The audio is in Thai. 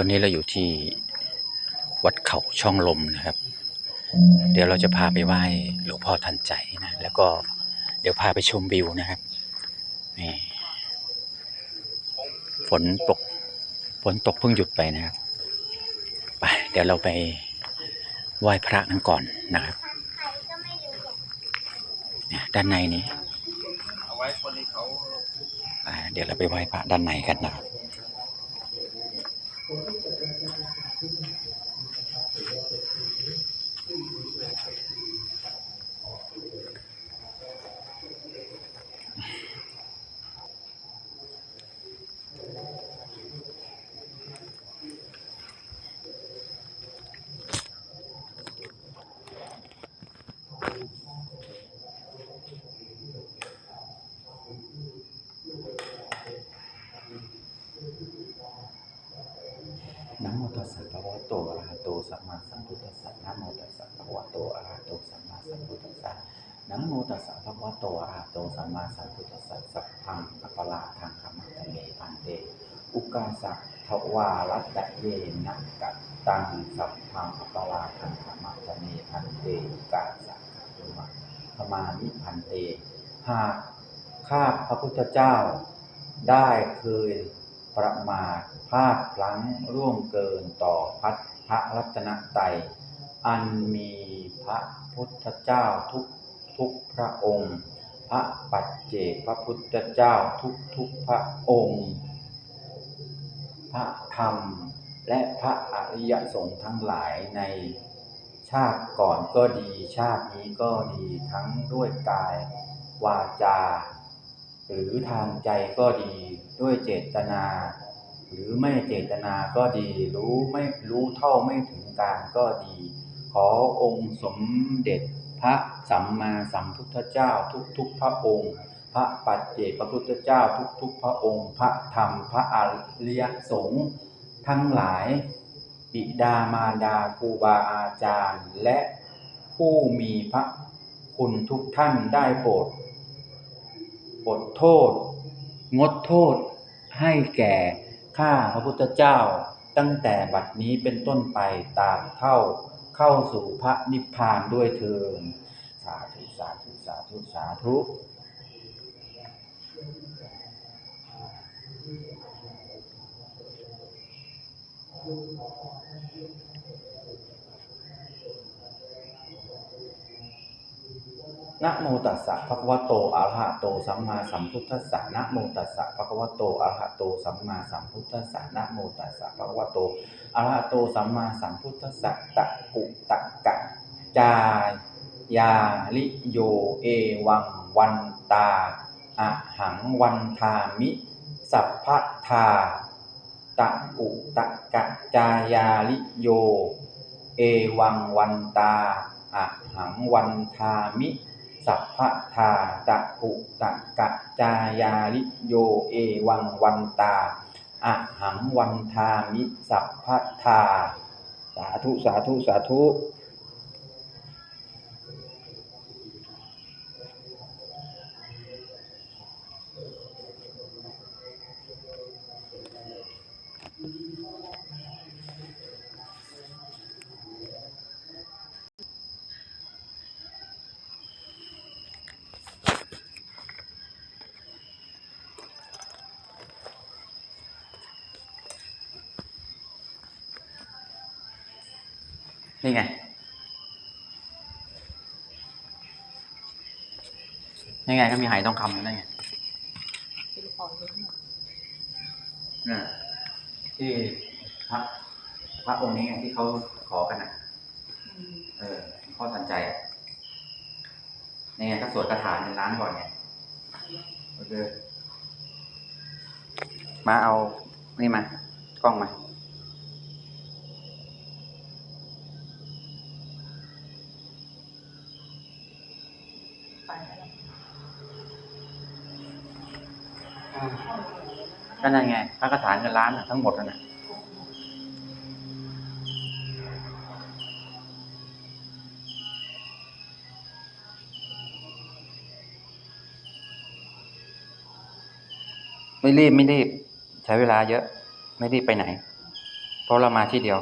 ตอนนี้เราอยู่ที่วัดเขาช่องลมนะครับ เดี๋ยวเราจะพาไปไหว้หลวงพ่อทันใจนะ แล้วก็เดี๋ยวพาไปชมวิวนะครับนี่ฝนตกฝนตกเพิ่งหยุดไปนะครับ ไป เดี๋ยวเราไปไหว้พระกันก่อนนะครับด้านในนี้เดี๋ยวเราไปไหว้พระด้านในกันนะครับ นะโมตัสสะภะคะวะโตอะระหะโตสัมมาสัมพุทธัสสะนะโมตัสสะภะคะวะโตอะระหะโตสัมมาสัมพุทธัสสะนะโมตัสสะภะคะวะโตอะระหะโตสัมมาสัมพุทธัสสะสัพพังอัปปะลาทางขมัตะเมพันเต อุกาสะทวารัตตะเยนะกัตตังสัพพังอัปปะลาทางขมัตะเมพันเตอุกาสะขะมะขมานิพันเตหากข้าพระพุทธเจ้าได้เคย ประมาทพลาดพลั้งร่วงเกินต่อพัดพระรัตนตรัยอันมีพระพุทธเจ้าทุกทุกพระองค์ พระปัจเจกพระพุทธเจ้าทุกทุกพระองค์ พระธรรมและพระอริยสงฆ์ทั้งหลายในชาติก่อนก็ดีชาตินี้ก็ดีทั้งด้วยกายวาจา หรือทางใจก็ดีด้วยเจตนา หรือไม่เจตนาก็ดี รู้ไม่รู้เท่าไม่ถึงการก็ดี ขอองค์สมเด็จพระสัมมาสัมพุทธเจ้าทุกๆพระองค์ พระปัจเจกพระพุทธเจ้าทุกๆพระองค์ พระธรรมพระอริยสงฆ์ทั้งหลายบิดามารดาครูบาอาจารย์ และผู้มีพระคุณทุกท่านได้โปรด อดโทษ งดโทษให้แก่ข้าพระพุทธเจ้า ตั้งแต่บัดนี้เป็นต้นไปตามเท่าเข้าสู่พระนิพพานด้วยเถิดสาธุสาธุสาธุสาธุ นะโมตัสสะภะคะวะโตอะระหะโตสัมมาสัมพุทธัสสะนะโมตัสสะภะคะวะโตอะระหะโตสัมมาสัมพุทธัสสะนะโมตัสสะภะคะวะโตอะระหะโตสัมมาสัมพุทธัสสะตะกุตะกะจายาลิโยเอวังวันตาอะหังวันทามิสัพพะทาตะกุตะกะจายาลิโย เอวังวันตาอะหังวันทามิ สัพพทาตะภุตะกะจายาลิโยเอวังวันตาอะหังวันทามิสัพพทา สาธุสาธุสาธุ นี่ไงนี่ไงก็มีหายทองคำอยู่นั่นไงเป็นของทั้งหมดน่ะที่พระพระองค์นี้ไงที่เขาขอกันอะอืมเออพ่อทันใจอะนี่ไงก็สวดคาถาเป็นล้านก่อนไงโอเคมาเอานี่มากล้องมา ไปแล้ว ก็นั่นไงพระคาถาเงินล้านทั้งหมดนั่นน่ะไม่รีบไม่รีบ ใช้เวลาเยอะ ไม่รีบไปไหน เพราะเรามาที่เดียว